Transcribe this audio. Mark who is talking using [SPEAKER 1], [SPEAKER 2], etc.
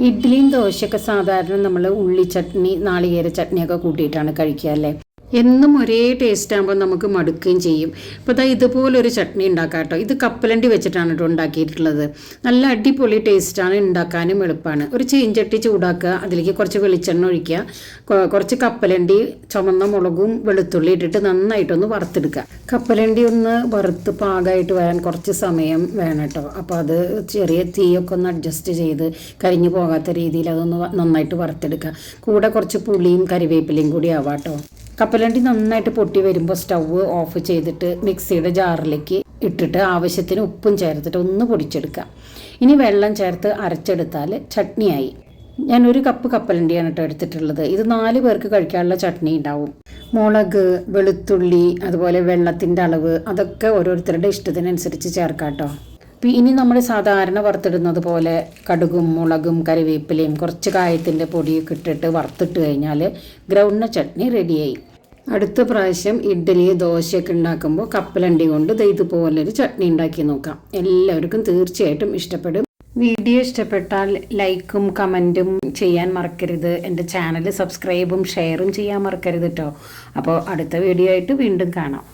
[SPEAKER 1] ഇഡ്ഡലിയും ദോശയൊക്കെ സാധാരണ നമ്മൾ ഉള്ളി ചട്നി നാളികേര ചട്നിയൊക്കെ കൂട്ടിയിട്ടാണ് കഴിക്കുക അല്ലേ? എന്നും ഒരേ ടേസ്റ്റ് ആകുമ്പോൾ നമുക്ക് മടുക്കുകയും ചെയ്യും. ഇപ്പോൾ ഇതാ ഇതുപോലൊരു ചട്നി ഉണ്ടാക്കാം കേട്ടോ ഇത് കപ്പലണ്ടി വെച്ചിട്ടാണ് കേട്ടോ ഉണ്ടാക്കിയിട്ടുള്ളത്. നല്ല അടിപൊളി ടേസ്റ്റാണ് ഉണ്ടാക്കാനും എളുപ്പമാണ് ഒരു ചീഞ്ചട്ടി ചൂടാക്കുക അതിലേക്ക് കുറച്ച് വെളിച്ചെണ്ണ ഒഴിക്കുക കുറച്ച് കപ്പലണ്ടി ചുമന്ന മുളകും വെളുത്തുള്ളി ഇട്ടിട്ട് നന്നായിട്ടൊന്ന് വറുത്തെടുക്കുക. കപ്പലണ്ടി ഒന്ന് വറുത്ത് പാകമായിട്ട് വരാൻ കുറച്ച് സമയം വേണം കേട്ടോ അപ്പോൾ അത് ചെറിയ തീയൊക്കെ ഒന്ന് അഡ്ജസ്റ്റ് ചെയ്ത് കരിഞ്ഞു പോകാത്ത രീതിയിൽ അതൊന്ന് നന്നായിട്ട് വറുത്തെടുക്കുക. കൂടെ കുറച്ച് പുളിയും കറിവേപ്പിലയും കൂടി ആവാം കേട്ടോ കപ്പലണ്ടി നന്നായിട്ട് പൊട്ടി വരുമ്പോൾ സ്റ്റൗവ് ഓഫ് ചെയ്തിട്ട് മിക്സിയുടെ ജാറിലേക്ക് ഇട്ടിട്ട് ആവശ്യത്തിന് ഉപ്പും ചേർത്തിട്ട് ഒന്ന് പൊടിച്ചെടുക്കുക. ഇനി വെള്ളം ചേർത്ത് അരച്ചെടുത്താൽ ചട്നിയായി. ഞാൻ ഒരു കപ്പ് കപ്പലണ്ടിയാണ് കേട്ടോ എടുത്തിട്ടുള്ളത്. ഇത് നാല് പേർക്ക് കഴിക്കാനുള്ള ചട്നി ഉണ്ടാവും. മുളക് വെളുത്തുള്ളി അതുപോലെ വെള്ളത്തിന്റെ അളവ് അതൊക്കെ ഓരോരുത്തരുടെ ഇഷ്ടത്തിനനുസരിച്ച് ചേർക്കാം കേട്ടോ. ഇനി നമ്മൾ സാധാരണ വറുത്തിടുന്നത് പോലെ കടുകും മുളകും കരിവേപ്പിലയും കുറച്ച് കായത്തിന്റെ പൊടിയൊക്കെ ഇട്ടിട്ട് വറുത്തിട്ട് കഴിഞ്ഞാൽ ഗ്രൗണ്ട് ചട്നി റെഡിയായി അടുത്ത പ്രാവശ്യം ഇഡ്ഡലി ദോശയൊക്കെ ഉണ്ടാക്കുമ്പോൾ കപ്പലണ്ടി കൊണ്ട് ഇതുപോലൊരു ചട്നി ഉണ്ടാക്കി നോക്കാം. എല്ലാവർക്കും തീർച്ചയായിട്ടും ഇഷ്ടപ്പെടും. വീഡിയോ ഇഷ്ടപ്പെട്ടാൽ ലൈക്കും കമന്റും ചെയ്യാൻ മറക്കരുത്. എന്റെ ചാനൽ സബ്സ്ക്രൈബും ഷെയറും ചെയ്യാൻ മറക്കരുത് കേട്ടോ അപ്പോൾ അടുത്ത വീഡിയോ ആയിട്ട് വീണ്ടും കാണാം.